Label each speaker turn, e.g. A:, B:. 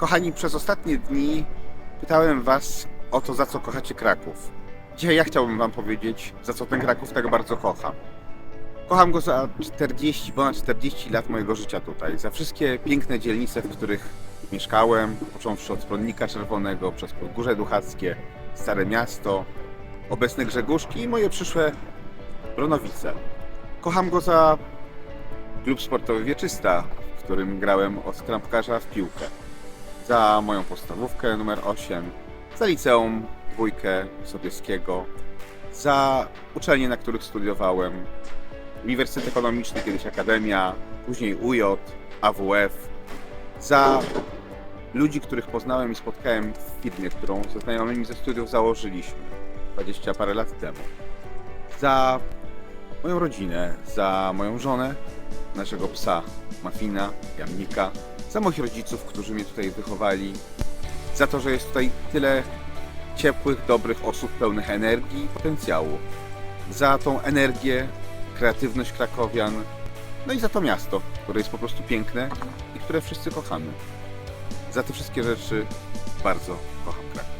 A: Kochani, przez ostatnie dni pytałem Was o to, za co kochacie Kraków. Dzisiaj ja chciałbym Wam powiedzieć, za co ten Kraków tak bardzo kocham. Kocham go za 40, ponad 40 lat mojego życia tutaj. Za wszystkie piękne dzielnice, w których mieszkałem, począwszy od Stronnika Czerwonego, przez Podgórze Duchackie, Stare Miasto, obecne Grzegórzki i moje przyszłe Bronowice. Kocham go za klub sportowy Wieczysta, w którym grałem od trampkarza w piłkę. Za moją podstawówkę numer 8, za liceum dwójkę Sobieskiego, za uczelnie, na których studiowałem, Uniwersytet Ekonomiczny, kiedyś Akademia, później UJ, AWF, za ludzi, których poznałem i spotkałem w firmie, którą ze znajomymi ze studiów założyliśmy 20 parę lat temu. Za moją rodzinę, za moją żonę, naszego psa Mafina, Jamnika, za moich rodziców, którzy mnie tutaj wychowali, za to, że jest tutaj tyle ciepłych, dobrych osób pełnych energii i potencjału, za tą energię, kreatywność krakowian, no i za to miasto, które jest po prostu piękne i które wszyscy kochamy. Za te wszystkie rzeczy bardzo kocham Kraków.